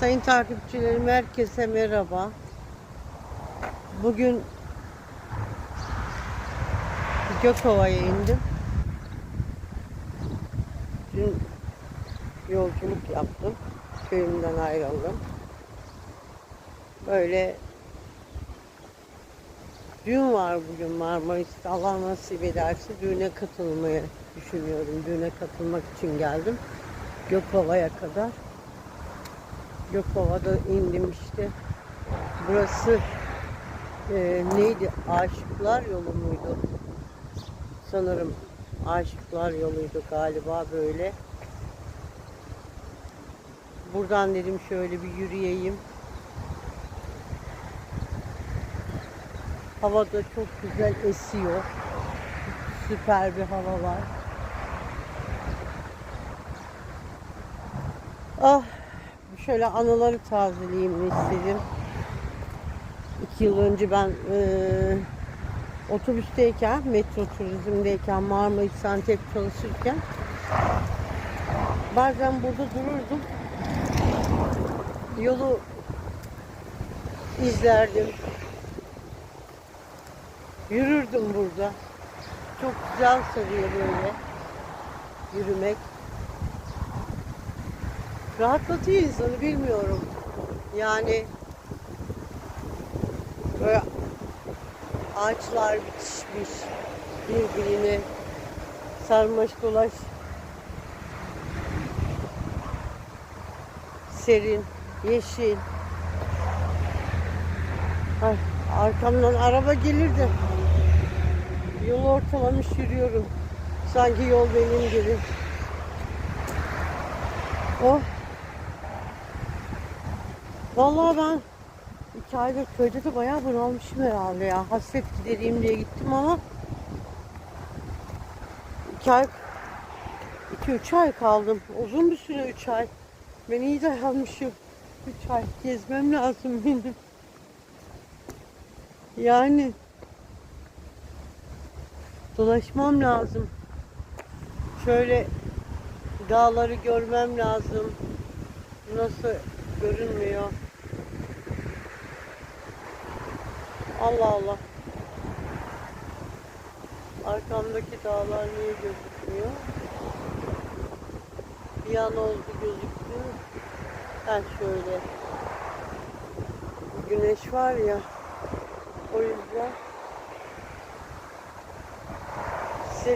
Sayın takipçilerim herkese merhaba. Bugün Gökova'ya indim. Dün yolculuk yaptım. Köyümden ayrıldım. Böyle düğün var bugün Marmaris'te. Allah nasip ederse düğüne katılmayı düşünüyorum. Düğüne katılmak için geldim. Gökova'ya kadar. Gökova'da indim işte. Burası e, neydi? Aşıklar yolu muydu? Sanırım Aşıklar yoluydu galiba böyle. Buradan dedim şöyle bir yürüyeyim. Hava da çok güzel esiyor. Süper bir hava var. Ah, şöyle anıları tazeleyeyim istedim. İki yıl önce ben eee otobüsteyken, metro turizmdeyken, Marmaris Santep çalışırken bazen burada dururdum. Yolu izlerdim. Yürürdüm burada. Çok güzel sarıyor böyle yürümek. Rahatlatıyor insanı bilmiyorum. Yani böyle ağaçlar bitişmiş birbirine sarmaş dolaş serin, yeşil. Ay, arkamdan araba gelirdi. Yolu ortalamış yürüyorum. Sanki yol benim gibi. Oh. Vallahi ben iki aydır köyde de bayağı bunalmışım herhalde ya. Hasret gidereyim diye gittim ama iki ay iki üç ay kaldım. Uzun bir süre üç ay. Ben iyi dayanmışım. Üç ay gezmem lazım benim. Yani dolaşmam lazım. Şöyle dağları görmem lazım. Nasıl görünmüyor. Allah Allah. Arkamdaki dağlar niye gözükmüyor? Bir an oldu gözüktü. Ha şöyle. Güneş var ya. O yüzden